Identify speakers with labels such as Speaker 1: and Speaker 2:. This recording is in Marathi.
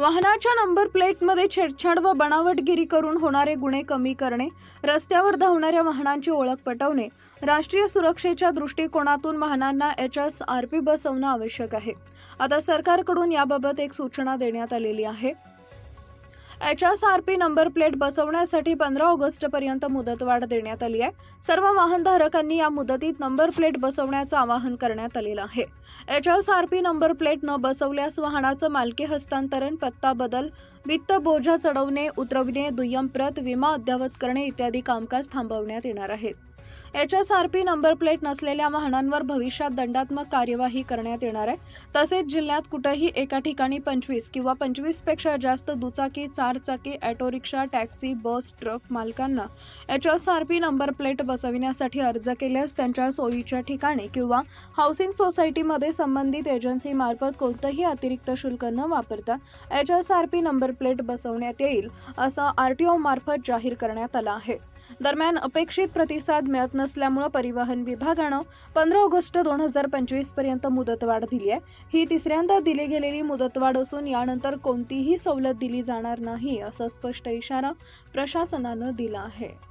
Speaker 1: वाहनाच्या नंबर प्लेटमध्ये छेडछाड व बनावटगिरी करून होणारे गुन्हे कमी करणे रस्त्यावर धावणाऱ्या वाहनांची ओळख पटवणे राष्ट्रीय सुरक्षेच्या दृष्टिकोनातून वाहनांना एच एस आर पी बसवणं आवश्यक आहे. आता सरकारकडून याबाबत एक सूचना देण्यात आलेली आहे. H S R P number plate बसवण्यासाठी पंधरा ऑगस्टपर्यंत मुदतवाढ देण्यात आली आहे. सर्व वाहनधारकांनी या मुदतीत नंबर प्लेट बसवण्याचं आवाहन करण्यात आलेलं आहे. H S R P number plate न बसवल्यास वाहनाचं मालकी हस्तांतरण पत्ता बदल वित्त बोजा चढवणे उतरविणे दुय्यम प्रत विमा अद्ययावत करणे इत्यादी कामकाज थांबवण्यात येणार आहेत. H S R P number plate नसलेल्या वाहनांवर भविष्यात दंडात्मक कार्यवाही करण्यात येणार आहे. तसेच जिल्ह्यात कुठेही एका ठिकाणी पंचवीस किंवा पंचवीसपेक्षा जास्त दुचाकी चारचाकी auto rickshaw taxi bus truck मालकांना H S R P number plate बसविण्यासाठी अर्ज केल्यास त्यांच्या सोयीच्या ठिकाणी किंवा हाऊसिंग सोसायटीमध्ये संबंधित एजन्सीमार्फत कोणतंही अतिरिक्त शुल्क न वापरता H S R P number plate बसवण्यात येईल असं आर टी ओ मार्फत जाहीर करण्यात आलं आहे. दरम्यान अपेक्षित प्रतिसाद मिळत नसल्यामुळं परिवहन विभागानं पंधरा ऑगस्ट दोन हजार पंचवीसपर्यंत मुदतवाढ दिली आहे. ही तिसऱ्यांदा दिली गेलेली मुदतवाढ असून यानंतर कोणतीही सवलत दिली जाणार नाही असा स्पष्ट इशारा प्रशासनानं दिला आहे.